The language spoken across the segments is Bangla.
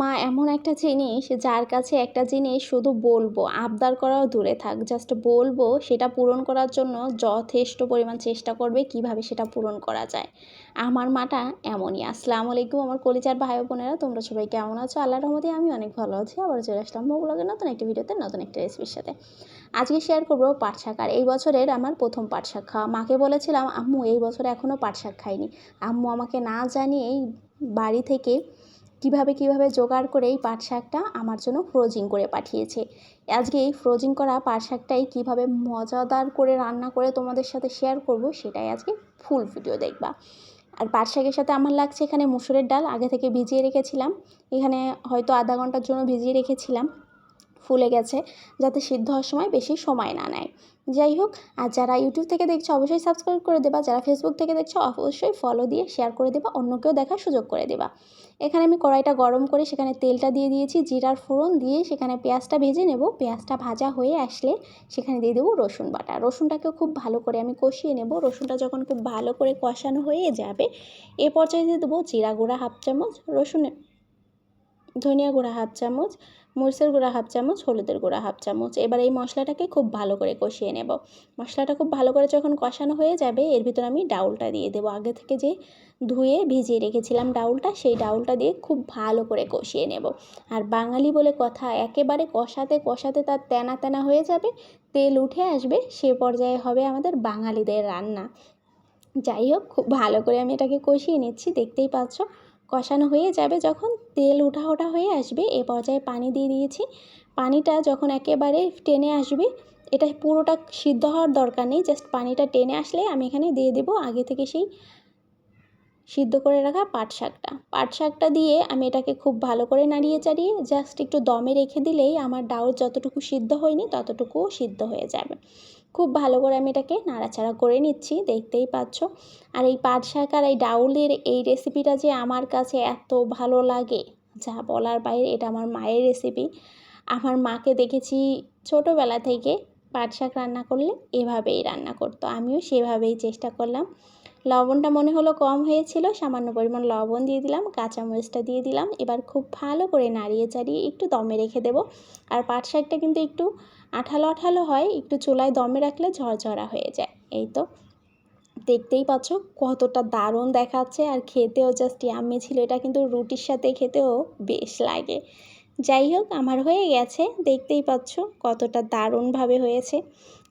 মা, এমন একটা জিনিস যার কাছে একটা জিনিস শুধু বলব, আবদার করাও দূরে থাক। জাস্ট বলব, সেটা পূরণ করার জন্য যথেষ্ট পরিমাণ চেষ্টা করবে কীভাবে সেটা পূরণ করা যায়। আমার মাটা এমনই। আসসালামু আলাইকুম আমার কলিজার ভাই বোনেরা, তোমরা সবাই কেমন আছো? আল্লাহ রহমতে আমি অনেক ভালো আছি। আবার চলে আসলাম মোগুলোকে নতুন একটা ভিডিওতে, নতুন একটা রেসিপির সাথে। আজকে শেয়ার করব পাট শাক। আর এই বছরের আমার প্রথম পাট শাক খাওয়া। মাকে বলেছিলাম, আম্মু, এই বছর এখনও পাট শাক খাইনি। আম্মু আমাকে না জানিয়েই বাড়ি থেকে কীভাবে কীভাবে জোগাড় করে এই পাট শাকটা আমার জন্য ফ্রোজিং করে পাঠিয়েছে। আজকে এই ফ্রোজিং করা পাট শাকটাই কীভাবে মজাদার করে রান্না করে তোমাদের সাথে শেয়ার করব, সেটাই আজকে ফুল ভিডিও দেখবা। আর পাট শাকের সাথে আমার লাগছে এখানে মুসুরের ডাল, আগে থেকে ভিজিয়ে রেখেছিলাম। এখানে হয়তো আধা ঘণ্টার জন্য ভিজিয়ে রেখেছিলাম। ফুলে গেছে যাতে সিদ্ধ হওয়ার সময় বেশি সময় না নেয়। যাই হোক, আর যারা ইউটিউব থেকে দেখছ, অবশ্যই সাবস্ক্রাইব করে দেবা। যারা ফেসবুক থেকে দেখছ, অবশ্যই ফলো দিয়ে শেয়ার করে দেবা, অন্যকেও দেখার সুযোগ করে দেবা। এখানে আমি কড়াইটা গরম করে সেখানে তেলটা দিয়ে দিয়েছি, জিরার ফোড়ন দিয়ে সেখানে পেঁয়াজটা ভেজে নেব। পেঁয়াজটা ভাজা হয়ে আসলে সেখানে দিয়ে দেবো রসুন বাটা। রসুনটাকেও খুব ভালো করে আমি কষিয়ে নেব। রসুনটা যখন খুব ভালো করে কষানো হয়ে যাবে, এ পর্যায়ে দিয়ে দেবো জিরা গুঁড়া হাফ চামচ রসুন ধনিয়া গুঁড়া হাফ চামচ, মরিচের গুঁড়া হাফ চামচ, হলুদের গুঁড়া হাফ চামচ। এবার এই মশলাটাকে খুব ভালো করে কষিয়ে নেব। মশলাটা খুব ভালো করে যখন কষানো হয়ে যাবে, এর ভিতর আমি ডাউলটা দিয়ে দেবো। আগে থেকে যে ধুয়ে ভিজিয়ে রেখেছিলাম ডাউলটা, সেই ডাউলটা দিয়ে খুব ভালো করে কষিয়ে নেব। আর বাঙালি বলে কথা, একেবারে কষাতে কষাতে তার তেনা তেনা হয়ে যাবে, তেল উঠে আসবে, সে পর্যায়ে হবে আমাদের বাঙালিদের রান্না। যাই হোক, খুব ভালো করে আমি এটাকে কষিয়ে নিচ্ছি, দেখতেই পাচ্ছ? কষানো হয়ে যাবে যখন তেল উঠা ওঠা হয়ে আসবে, এ পর্যায়ে পানি দিয়ে দিয়েছি। পানিটা যখন একেবারে টেনে আসবে, এটা পুরোটা সিদ্ধ হওয়ার দরকার নেই জাস্ট পানিটা টেনে আসলে আমি এখানে দিয়ে দেবো আগে থেকে সেই সিদ্ধ করে রাখা পাট শাকটা। পাট শাকটা দিয়ে আমি এটাকে খুব ভালো করে নাড়িয়ে চাড়িয়ে জাস্ট একটু দমে রেখে দিলেই আমার ডাউল যতটুকু সিদ্ধ হয়নি ততটুকুও সিদ্ধ হয়ে যাবে। খুব ভালো করে আমি এটাকে নাড়াচাড়া করে নিচ্ছি, দেখতেই পাচ্ছ। আর এই পাট শাক আর এই ডাউলের এই রেসিপিটা যে আমার কাছে এত ভালো লাগে, যা বলার বাইরে এটা আমার মায়ের রেসিপি আমার মাকে দেখেছি ছোটোবেলা থেকে পাট শাক রান্না করলে এভাবেই রান্না করতো, আমিও সেভাবেই চেষ্টা করলাম। লবণটা মনে হলো কম হয়েছিল, সামান্য পরিমাণ লবণ দিয়ে দিলাম, কাঁচামরিচটা দিয়ে দিলাম। এবার খুব ভালো করে নাড়িয়ে চাড়িয়ে একটু দমে রেখে দেব। আর পাট শাকটা কিন্তু একটু আঠালো আঠালো হয়, একটু চুলায় দমে রাখলে ঝরঝরা হয়ে যায়। এই তো, দেখতেই পাচ্ছ কতটা দারুণ দেখাচ্ছে। আর খেতেও জাস্ট ইয়াম্মি ছিল, এটা কিন্তু রুটির সাথে খেতেও বেশ লাগে। যাই হোক, আমার হয়ে গেছে, দেখতেই পাচ্ছ কতটা দারুণভাবে হয়েছে।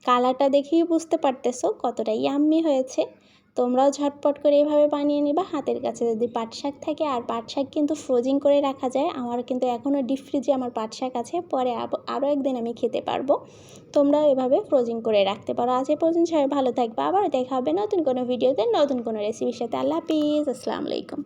কালারটা দেখেই বুঝতে পারতেছো কতটা ইয়াম্মি হয়েছে। তোমরাও ঝটপট করে এভাবে বানিয়ে নিবা। হাতের কাছে যদি পাট শাক থাকে, আর পাট শাক কিন্তু ফ্রোজিং করে রাখা যায় আমার কিন্তু এখনও ডিপ ফ্রিজে আমার পাট শাক আছে, পরে আরও একদিন আমি খেতে পারব। তোমরাও এভাবে ফ্রোজিং করে রাখতে পারো। আজ পর্যন্ত সবাই ভালো থাকবে। আবার দেখা হবে নতুন কোনো ভিডিওতে নতুন কোনো রেসিপির সাথে। আল্লাহ হাফিজ। আসসালামু আলাইকুম।